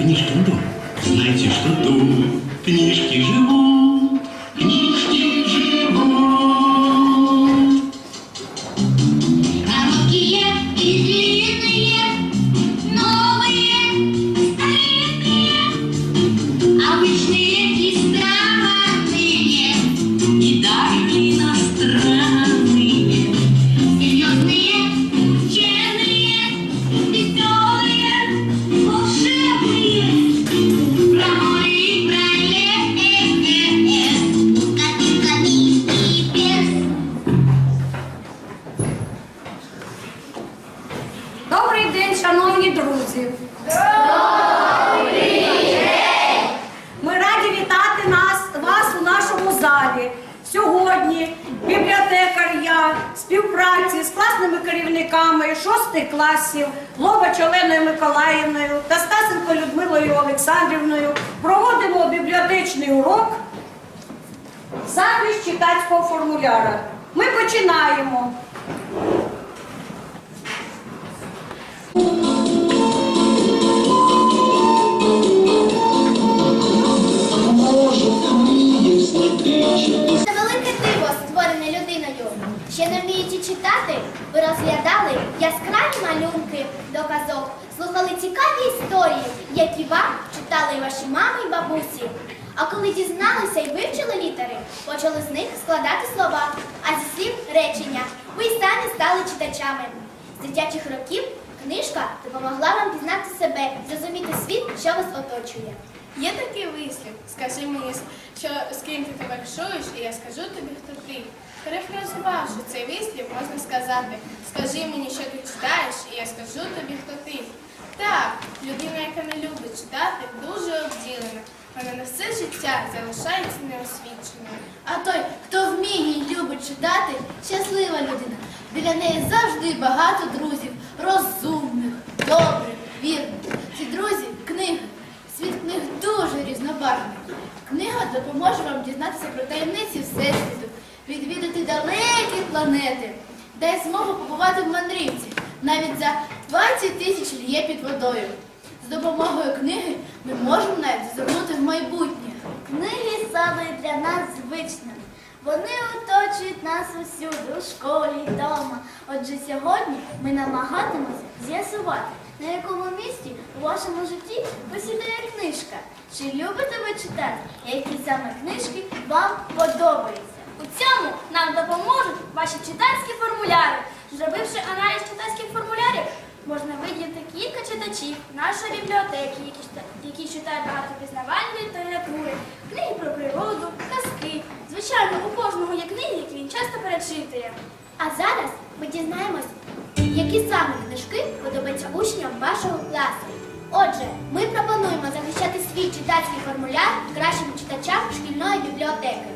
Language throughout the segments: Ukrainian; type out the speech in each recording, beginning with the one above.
Книжкин жду, Знаете, что думаю, книжки живут, Сьогодні бібліотекар я співпраці з класними керівниками шостих класів Ловач Оленою Миколаївною та Стасенко Людмилою Олександрівною проводимо бібліотечний урок захист читацького формуляра. Ми починаємо. Це велике. Ще не вміючи читати, ви розглядали яскраві малюнки до казок, слухали цікаві історії, які вам читали ваші мами і бабусі. А коли дізналися і вивчили літери, почали з них складати слова, а зі слів речення. Ви й самі стали читачами. З дитячих років книжка допомогла вам пізнати себе, зрозуміти світ, що вас оточує. Є такий вислів, скажи мені, що з ким ти товаришуєш, і я скажу тобі, хто ти. Перефразувавши цей вислів, можна сказати, скажи мені, що ти читаєш, і я скажу тобі, хто ти. Так, людина, яка не любить читати, дуже обділена. Вона на все життя залишається неосвіченою. А той, хто вміє і любить читати, щаслива людина. Біля неї завжди багато друзів, розумних, добрих, вірних. Ці друзі книги. Світ книг дуже різнобарвний. Книга допоможе вам дізнатися про таємниці Всесвіту, відвідати далекі планети, дасть змогу побувати в мандрівці, навіть за 20 тисяч лє під водою. З допомогою книги ми можемо навіть зазирнути в майбутнє. Книги стали для нас звичними. Вони оточують нас усюди, у школі, вдома. Отже, сьогодні ми намагатимемося з'ясувати, на якому місці у вашому житті посідає книжка. Чи любите ви читати? Які саме книжки вам подобаються? У цьому нам допоможуть ваші читацькі формуляри. Зробивши аналіз читацьких формулярів, можна виділити кілька читачів нашої бібліотеки, які, читають багато пізнавальної літератури, книги про природу, казки. Звичайно, у кожного є книги, які він часто перечитує. А зараз ми дізнаємось, які саме книжки подобаються учням вашого класу. Отже, ми пропонуємо захищати свій читацький формуляр кращим читачам шкільної бібліотеки.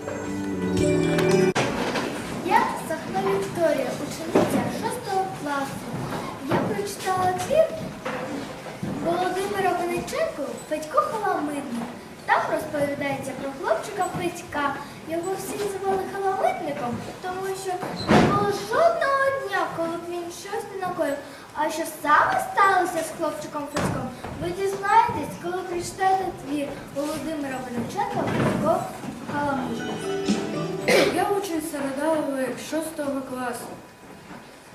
Про хлопчика Федька. Його всі звали Халамидником, тому що не було жодного дня, коли б він щось не накоїв. А що саме сталося з хлопчиком Федьком, ви дізнаєтесь, коли прочитаєте твір Володимира Вениченка Федько Халамидник. Я учень Середави 6 класу.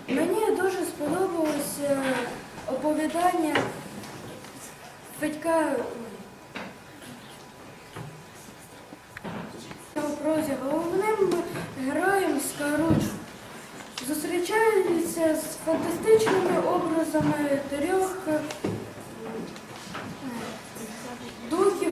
Мені дуже сподобалось е, оповідання Федька у прозі. Головним героєм Скаруч зустрічається з фантастичними образами трьох е, духів.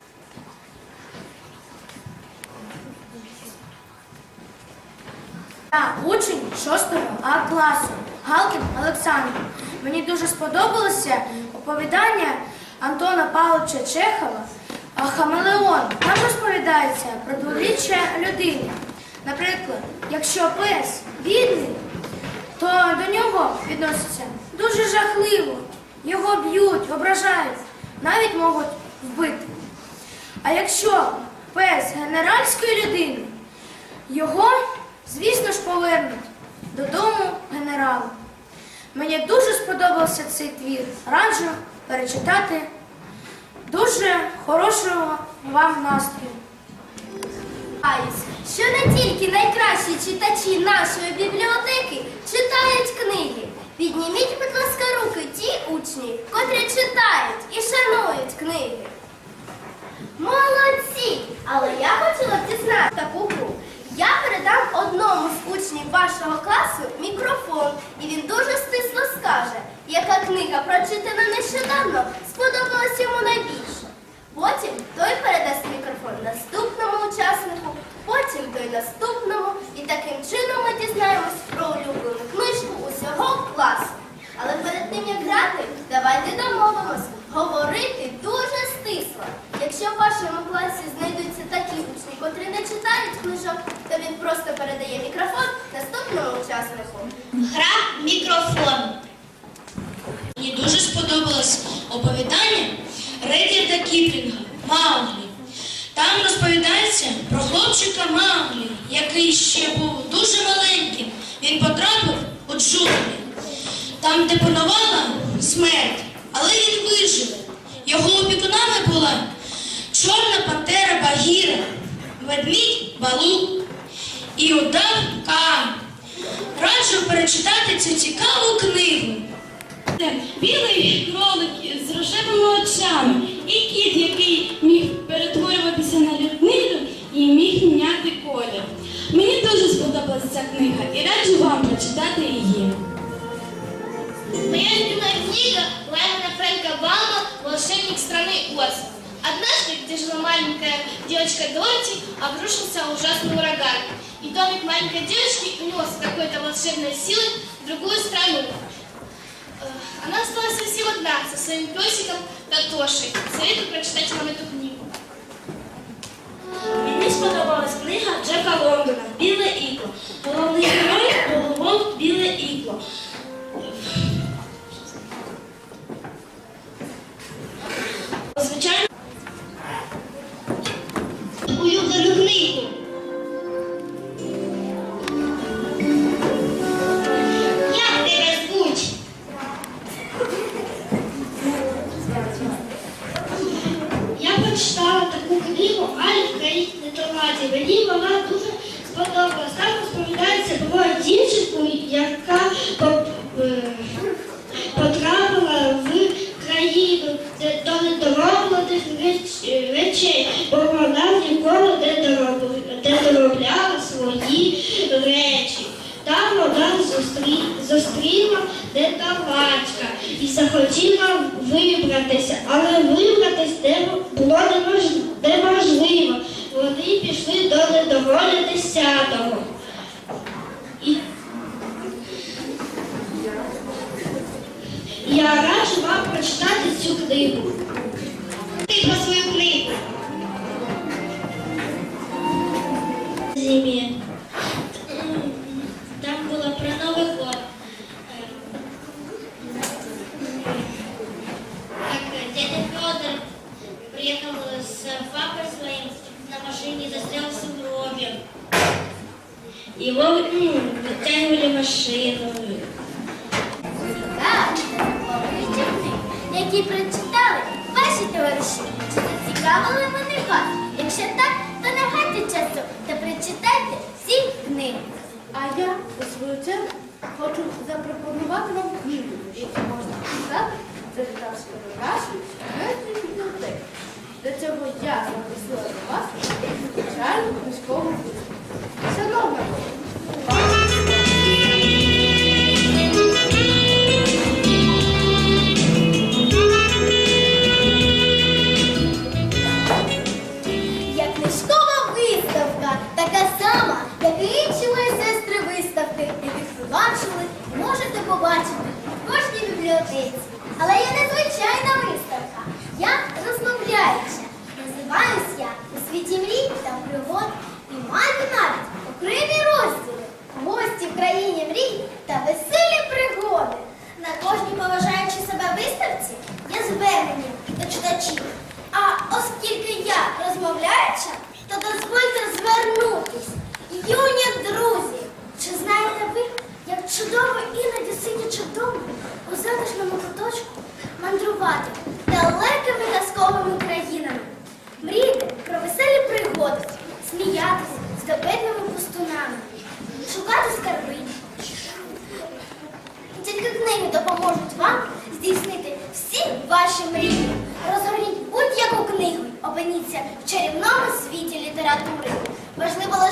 Я учень 6 А класу Галкін Олександр. Мені дуже сподобалося оповідання Антона Павловича Чехова «А Хамелеон. Там розповідається про дволіччя людини. Наприклад, якщо пес бідний, то до нього відносяться дуже жахливо. Його б'ють, ображають, навіть можуть вбити. А якщо пес генеральської людини, його, звісно ж, повернуть додому генералу. Мені дуже сподобався цей твір. Раджу перечитати. Дуже хорошого вам настрою. Що не тільки найкращі читачі нашої бібліотеки читають книги. Підніміть, будь ласка, руки ті учні, котрі читають і шанують книги. Молодці! Але я хотіла дізнати таку гру. Я передам одному з учнів вашого класу мікрофон, і він дуже стисло скаже, яка книга, прочитана нещодавно, сподобалась йому найбільше. Потім той передасть мікрофон наступному учаснику, потім той наступному, і таким чином ми дізнаємось про улюблену книжку усього класу. Але перед тим як грати, давайте домовимось говорити дуже стисло. Якщо в вашому класі знайдуться такі учні, котрі не читають книжок, то він просто передає мікрофон наступному учаснику. Гра мікрофон. Сподобалось оповідання Редіарда Кіплінга Мауглі. Там розповідається про хлопчика Мауглі, який ще був дуже маленьким. Він потрапив у джунглі. Там, де панувала смерть, але він вижив. Його опікунами була чорна пантера Багіра, ведмідь Балу і удав Каан. Раджу перечитати цю цікаву книгу. Білий кролик з рожевими очами і кіт, який міг перетворюватися на людину і міг міняти колір. Мені дуже сподобалася ця книга і раджу вам прочитати її. Моя любимая книга Лаймана Фрэнка Баума «Волшебник страны Оз». Однажды, где жила маленькая девочка Дороти, обрушился ужасный ураган. И домик маленькой девочки унес какой-то волшебной силой в другую страну. Она осталась совсем одна, со своим песиком Татошей. Советую прочитать вам эту книгу. Мені сподобалась книга Джека Лондона Біле ікло. Головний герой голубов біле ікло. Звичайно, Улюблену книгу. Країні Мені вона дуже сподобалась. Там розповідається про дівчинку, яка поп- е, потрапила в країну де- до недороблених реч- речей, бо вона ніколи не дороб- не доробляла свої речі. Там вона зустрі... зустріла недовачка і захотіла вибратися, але вибратись не було немож- неможливо. Вони пішли до недоволі десятого. І я раджу вам прочитати цю книгу. Ти про свою книгу. Зимі. Там було про Новий год. Как дядя Федор приехал с папой своим на машине, застрял в сугробе. Его м, вытягивали машину. Які прочитали ваші товариші. Чи зацікавили вони вас? Якщо так, то не гайте часу та прочитайте всі книги. А я, у свою чергу, хочу запропонувати вам книгу, яку можна читати, завітавши до нашої сімейної бібліотеки. Для цього я запросила до вас звичайну книжкову книгу. Шановна,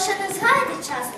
лише не згаяти часу,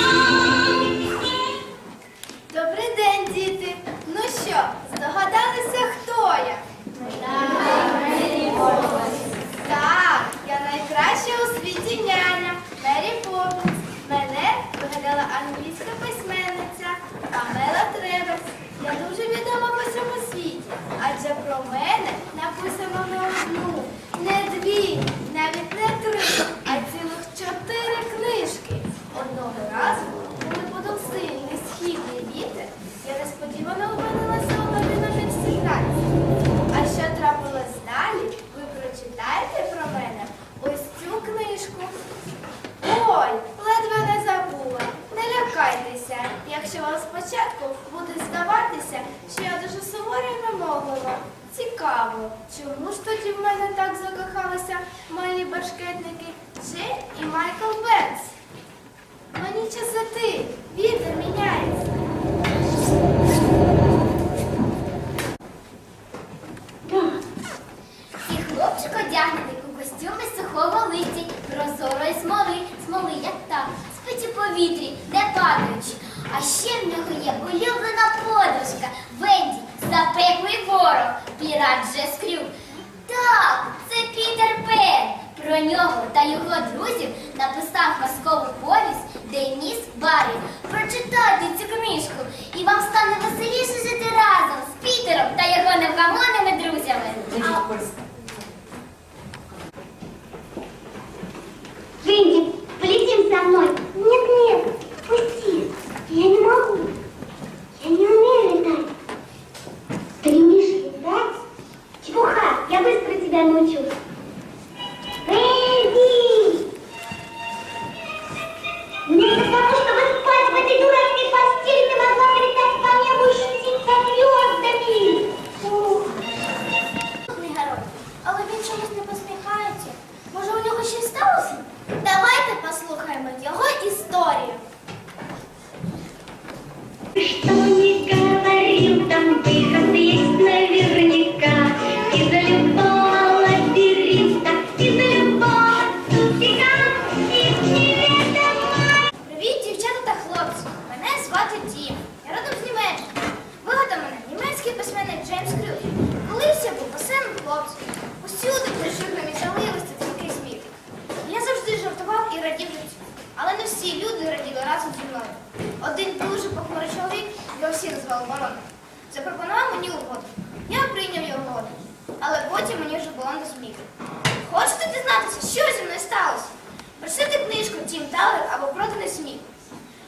англійська письменниця Памела Треверс. Я дуже відома по всьому світі, адже про мене написано не одну, не дві, навіть не три, а цілих чотири книжки. Одного разу, коли подав сильний східний вітер, я несподівано опинилася у нові на секраті. А що трапилось далі, ви прочитаєте про мене ось цю книжку. Ой, ледве не забула. Не лякайтеся, якщо вам спочатку буде здаватися, що я дуже сувора і вимоглива. Цікаво, чому ж тоді в мене так закохалися мої башкетники Джей і Майкл Бенкс? Мені час іти, вітер міняється. І хлопчик одягнений у костюми сухого листі, прозорої смоли, смоли, як та, спить у повітрі, не падаючи. А ще в нього є улюблена подружка Венді, запеклий ворог, пірат Джес Крюк. Так, це Пітер Пен. Про нього та його друзів написав казкову повість Деніс Баррі. Прочитайте цю книжку, і вам стане веселіше жити разом з Пітером та його невгамонними друзями. А звати Дім. Я родом з Німеччини. Вигадав мене німецький письменник Джеймс Крюк. Колись я був веселим хлопцем. Усюди прийшли громізаливості дзвінки сміх. Я завжди жартував і радів життю. Але не всі люди раділи разом зі мною. Один дуже похмурий чоловік, його всі назвали вороном, запропонував мені угоду. Я прийняв його угоду. Але потім мені вже було не сміху. Хочете дізнатися, що зі мною сталося? Прочитайте книжку Тім Талер або Проданий сміх.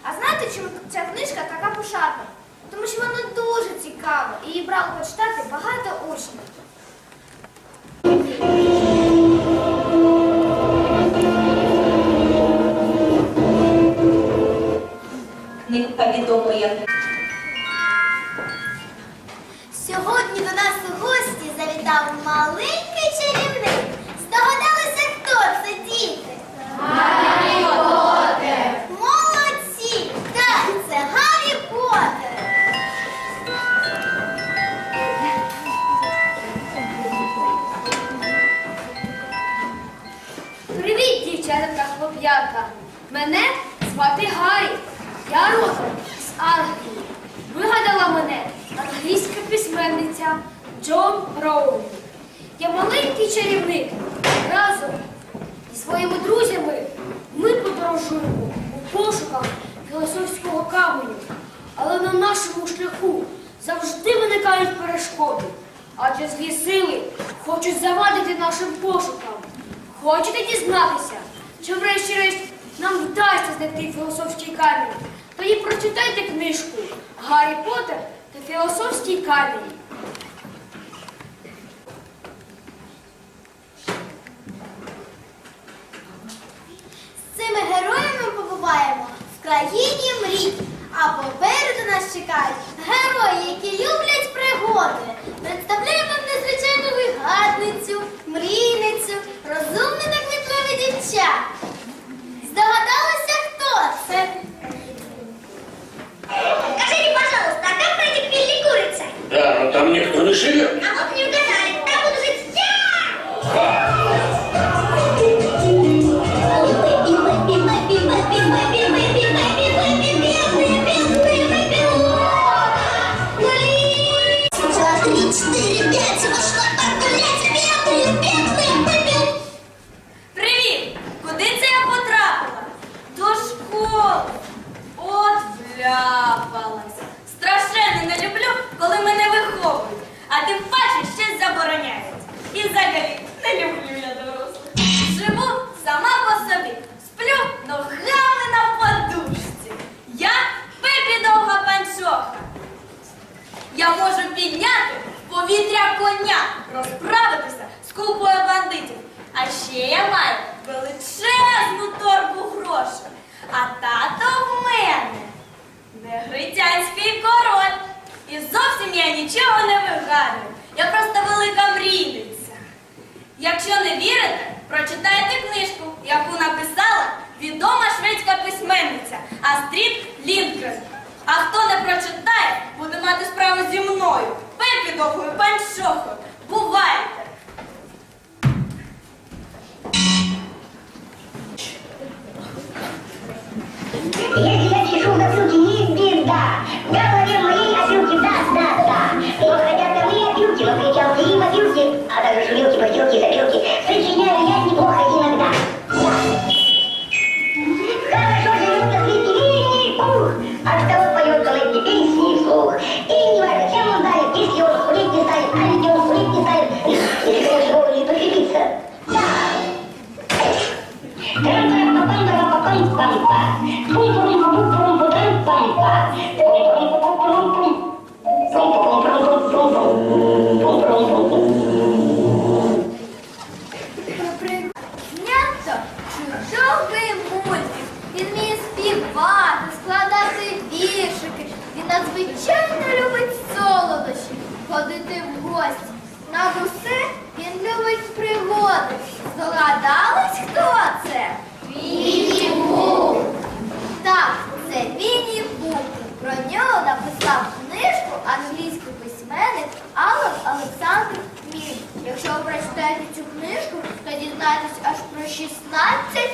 А знаєте, чому ця книжка така пошарпана? Тому що вона дуже цікава і її брало почитати багато учнів. Книгка відома як Сьогодні до нас у гості знайти філософський камінь? Тоді прочитайте книжку Гаррі Поттер та філософський камінь. Там никто не живет. Якщо не вірите, прочитайте книжку, яку написала відома шведська письменниця Астрід Ліндгрен. А хто не прочитає, буде мати справу зі мною. Пепі довгою панчохою. Бувайте! Я чешу в затылке, не беда. В шумилки, запилки. Сочиняю я неплохо иногда. Да. Хорошо живет на свете Винни-Пух, а кто поет эти песни вслух. И не важно, чем он занят, если он хулить не станет, а ведь он хулить не станет, если он не пофилится. Да. Знято надзвичайно любить солодощі, ходити в гості. Над усе він любить пригоди. Здогадались, хто це? Вінні Пух. Так, це Вінні Пух. Про нього написав книжку англійський письменник Алан Олександр Міль. Якщо ви прочитаєте цю книжку, то дізнаєтесь аж про 16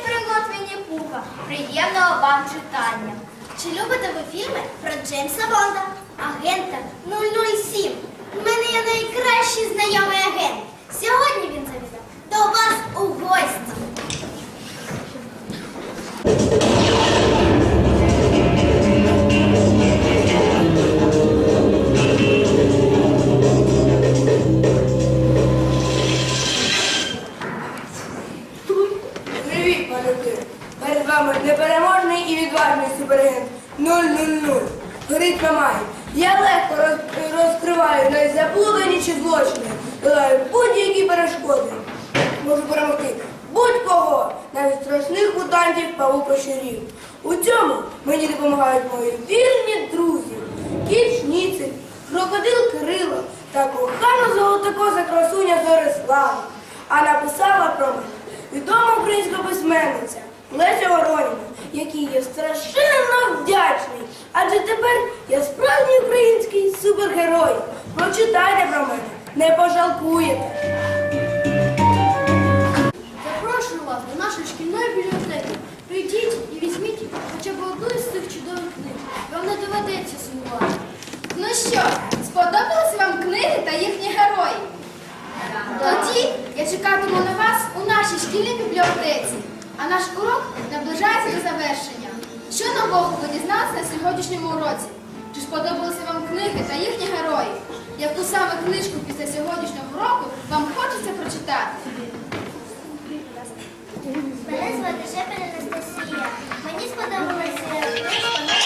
пригод Вінні Пуха. Приємного вам читання. Чи любите ви фільми про Джеймса Бонда, агента 007? письменниця Леся Вороніна, який я страшенно вдячний. Адже тепер я справжній український супергерой. Прочитайте про мене, не пожалкуєте. Запрошую вас до нашої шкільної бібліотеки. Прийдіть і візьміть хоча б одну із цих чудових книг. Вам не доведеться сумувати. Ну що, сподобались вам книги та їхні герої? Тоді я чекатиму на вас у нашій шкільній бібліотеці. А наш урок наближається до завершення. Що нового ви дізналися на сьогоднішньому уроці? Чи сподобалися вам книги та їхні герої? Яку саме книжку після сьогоднішнього уроку вам хочеться прочитати? Мене звати Шепель Анастасія. Мені сподобалася книжка.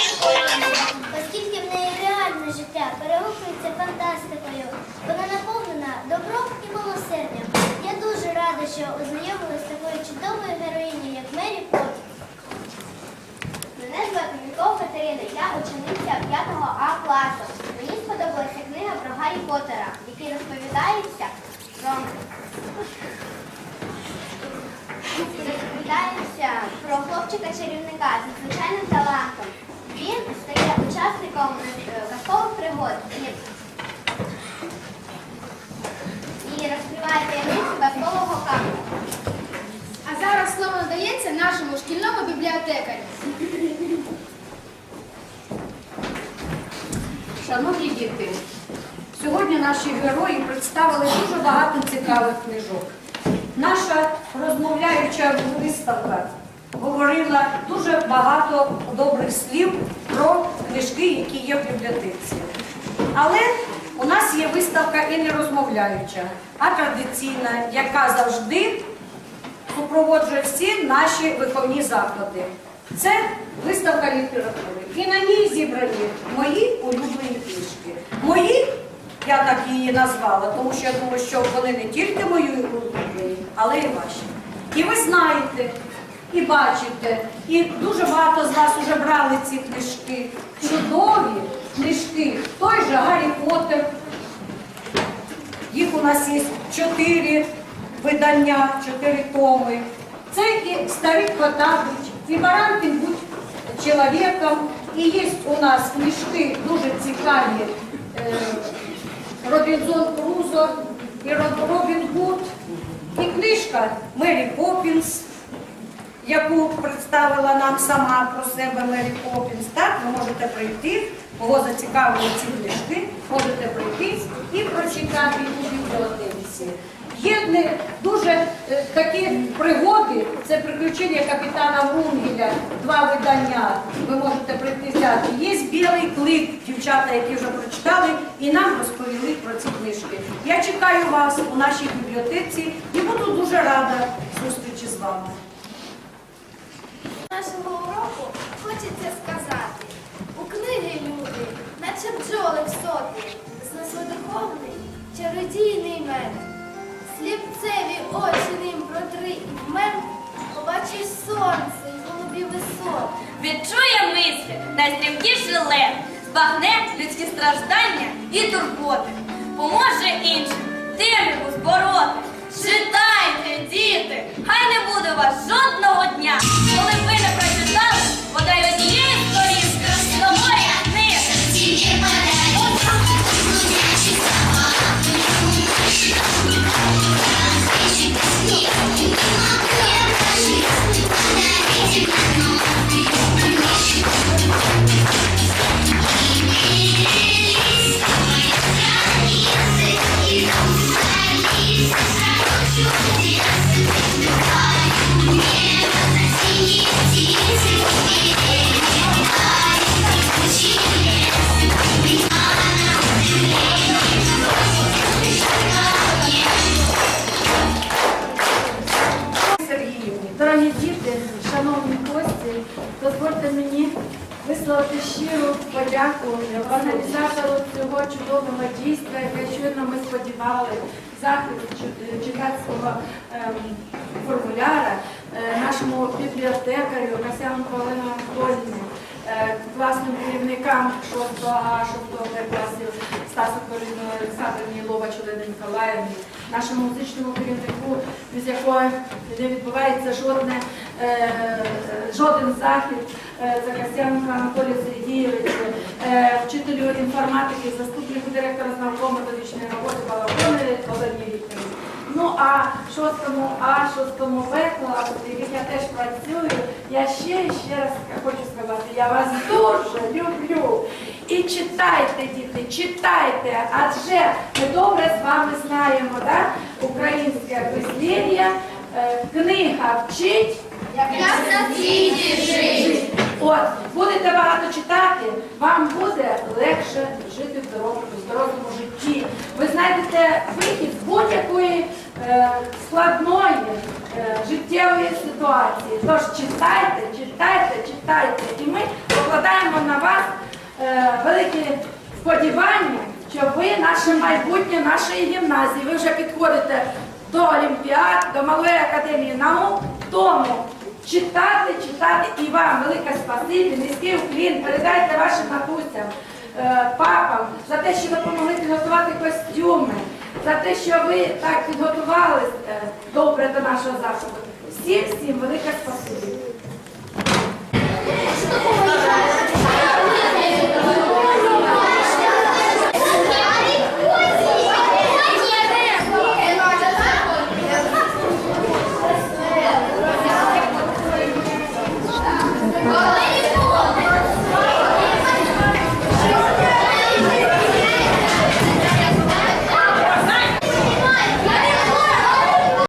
Що ознайомилася з такою чудовою героїнею, як Мері Поттер. Мене звати Міков Катерина, я учениця 5 А класу. Мені сподобалася книга про Гаррі Поттера, в якій розповідається про Розповідається про хлопчика-чарівника з надзвичайним талантом. Він стає учасником е, казкових пригод і, і розкриває таємницю казкового каменю. А зараз слово надається нашому шкільному бібліотекарю. Шановні діти, сьогодні наші герої представили дуже багато цікавих книжок. Наша розмовляюча виставка говорила дуже багато добрих слів про книжки, які є в бібліотеці. Але у нас є виставка і не розмовляюча, а традиційна, яка завжди супроводжує всі наші виховні заклади. Це виставка літератури. І на ній зібрані мої улюблені книжки. Мої, я так її назвала, тому що я думаю, що вони не тільки мої улюблені, але і ваші. І ви знаєте, і бачите, і дуже багато з вас вже брали ці книжки. Чудові книжки. Той же Гаррі Поттер, їх у нас є чотири видання, чотири томи. Це і старий Потапич, і Баранкін будь чоловіком. І є у нас книжки дуже цікаві. е, Робінзон Крузо і Робін Гуд. І книжка Мері Поппінс, яку представила нам сама про себе Мері Поппінс. Так, ви можете прийти, кого зацікавили ці книжки, можете прийти і прочитати у бібліотеці. Є не дуже е, такі пригоди, це приключення капітана Врунгеля, два видання. Ви можете прийти. Є білий клик, дівчата, які вже прочитали, і нам розповіли про ці книжки. Я чекаю вас у нашій бібліотеці і буду дуже рада зустрічі з вами. Нашого уроку хочеться сказати. У книги Сліпцеві очі ним протри і мене. побачиш сонце і голубі висоти. Відчує мислі найстрімкіший лев, збагне людські страждання і турботи, поможе іншим темряву збороти. Читайте, діти, хай не буде у вас жодного дня, коли ви не сподівали захід читацького ем, формуляра е, нашому бібліотекарю Касяну Павлену Анатолійовні, е, класним керівникам 6 А, 6 Б класів Стасу Корину Олександрівні Ловач Олені Ніколаївні, нашому музичному керівнику, без якого не відбувається жодне, е, е, жоден захід, е, Закасянка Анатолію Сергійовичу, е, вчителю інформатики, заступнику директора з науково-методичної роботи Балакони Олені Вікторівні. Ну а шостому А, шостому Б класу, яких я теж працюю, я ще і ще раз хочу сказати, я вас дуже люблю. І читайте, діти, читайте, адже ми добре з вами знаємо, да? українське е, книга вчить, як на жить. От, будете багато насправді вам буде легше жити в здоровому, здоровому житті. Ви знайдете вихід з будь-якої е, складної е, життєвої ситуації. Тож читайте, читайте, читайте. І ми покладаємо на вас е, великі сподівання, що ви наше майбутнє нашої гімназії. Ви вже підходите до Олімпіад, до Малої академії наук. Тому читати, читати і вам велике спасибі, низький уклін, передайте вашим бабусям, е, папам за те, що допомогли підготувати костюми, за те, що ви так підготувалися е, добре до нашого заходу. Всім всім велике спасибі.